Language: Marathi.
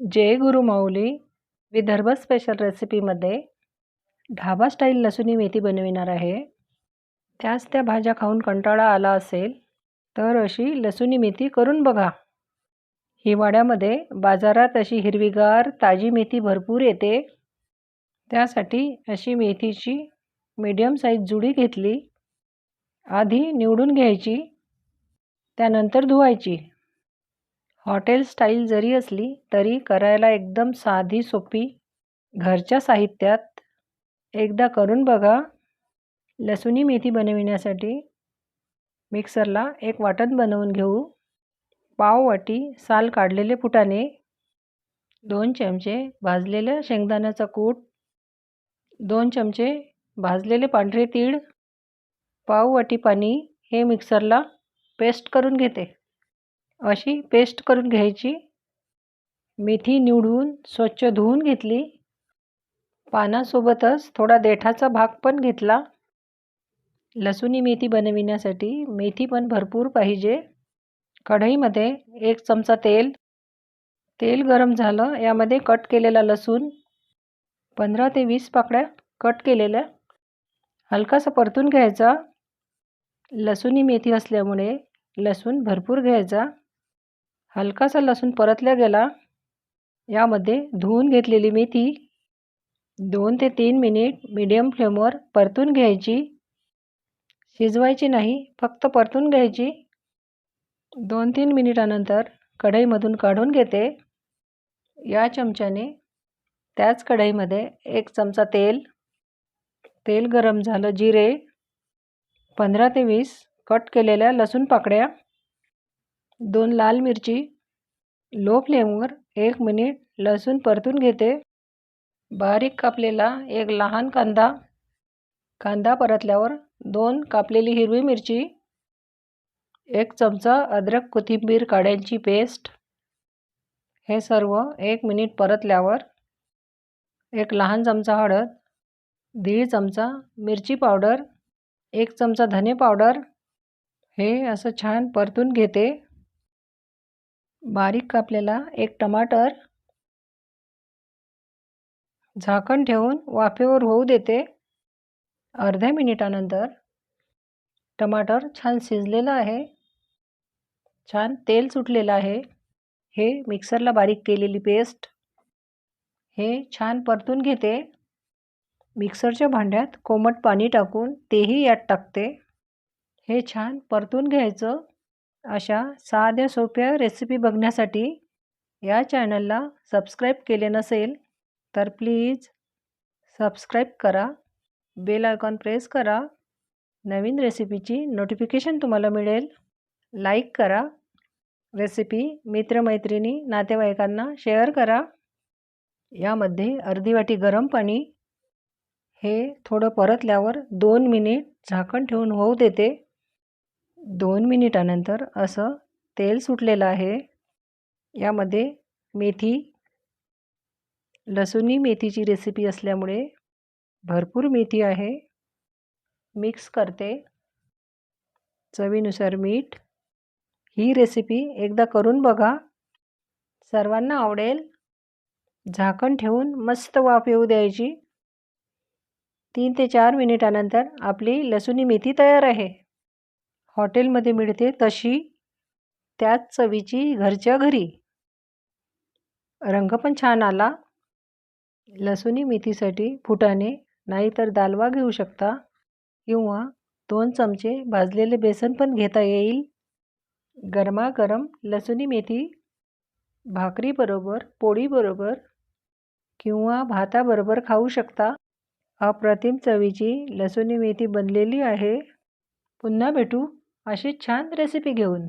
जय गुरु माऊली विदर्भ स्पेशल रेसिपीमध्ये ढाबा स्टाईल लसुनी मेथी बनविणार आहे. त्याच त्या भाज्या खाऊन कंटाळा आला असेल तर अशी लसुनी मेथी करून बघा. हिवाळ्यामध्ये बाजारात अशी हिरवीगार ताजी मेथी भरपूर येते. त्यासाठी अशी मेथीची मीडियम साईज जुडी घेतली. आधी निवडून घ्यायची त्यानंतर धुवायची. हॉटेल स्टाईल जरी असली तरी करायला एकदम साधी सोपी घरच्या साहित्यात एकदा करून बघा. लसुणी मेथी बनविण्यासाठी मिक्सरला एक वाटण बनवून घेऊ. पाव वाटी साल काढलेले फुटाणे दोन चमचे भाजलेल्या शेंगदाण्याचा कूट दोन चमचे भाजलेले पांढरे तीळ पाव वाटी पाणी हे मिक्सरला पेस्ट करून घेते. अशी पेस्ट करून घ्यायची. मेथी निवडून स्वच्छ धुवून घेतली. पानासोबतच थोडा देठाचा भाग पण घेतला. लसुणी मेथी बनविण्यासाठी मेथी पण भरपूर पाहिजे. कढईमध्ये एक चमचा तेल. तेल गरम झालं यामध्ये कट केलेला लसूण. पंधरा ते वीस पाकळ्या कट केलेल्या. हलकासा परतून घ्यायचा. लसुणी मेथी असल्यामुळे लसूण भरपूर घ्यायचा. हलकासा लसूण परतल्या गेला. यामध्ये धुवून घेतलेली मेथी दोन ते तीन मिनिट मीडियम फ्लेमवर परतून घ्यायची. शिजवायची नाही फक्त परतून घ्यायची. दोन तीन मिनिटानंतर कढईमधून काढून घेते. या चमच्याने त्याच कढईमध्ये एक चमचा तेल तेल गरम झालं जिरे पंधरा ते वीस कट केलेल्या लसूण पाकळ्या दोन लाल मिरची लो फ्लेमवर एक मिनिट लसूण परतून घेते. बारीक कापलेला एक लहान कांदा. कांदा परतल्यावर दोन कापलेली हिरवी मिरची एक चमचा अद्रक कोथिंबीर काड्यांची पेस्ट. हे सर्व एक मिनिट परतल्यावर एक लहान चमचा हळद दीड चमचा मिरची पावडर एक चमचा धने पावडर. हे असं छान परतून घेते. बारीक कापलेला एक टमाटर झाकण ठेवून वाफेवर होऊ देते. अर्ध्या मिनिटानंतर टमाटर छान शिजलेलं आहे. छान तेल सुटलेलं आहे. हे मिक्सरला बारीक केलेली पेस्ट हे छान परतून घेते. मिक्सरच्या भांड्यात कोमट पाणी टाकून तेही यात टाकते. हे छान परतून घ्यायचं. अशा साध्या सोप्या रेसिपी बघण्यासाठी या चॅनलला सबस्क्राईब केले नसेल तर प्लीज सबस्क्राईब करा बेल आयकॉन प्रेस करा. नवीन रेसिपीची नोटिफिकेशन तुम्हाला मिळेल. लाईक करा. रेसिपी मित्रमैत्रिणी नातेवाईकांना शेअर करा. यामध्ये अर्धी वाटी गरम पाणी हे थोडं परतल्यावर दोन मिनिट झाकण ठेवून होऊ देते. दोन मिनिटानंतर असं तेल सुटलेलं आहे. यामध्ये मेथी लसुणी मेथीची रेसिपी असल्यामुळे भरपूर मेथी आहे. मिक्स करते. चवीनुसार मीठ. ही रेसिपी एकदा करून बघा. सर्वांना आवडेल. झाकण ठेवून मस्त वाफ येऊ द्यायची. तीन ते चार मिनिटानंतर आपली लसुणी मेथी तयार आहे. हॉटेलमध्ये मिळते तशी त्याच चवीची घरच्या घरी. रंग पण छान आला. लसुणी मेथीसाठी फुटाणे नाहीतर दालवा घेऊ शकता किंवा दोन चमचे भाजलेले बेसन पण घेता येईल. गरमागरम लसुणी मेथी भाकरीबरोबर पोळीबरोबर किंवा भाताबरोबर खाऊ शकता. अप्रतिम चवीची लसुणी मेथी बनलेली आहे. पुन्हा भेटू. अशी छान रेसिपी घेऊन.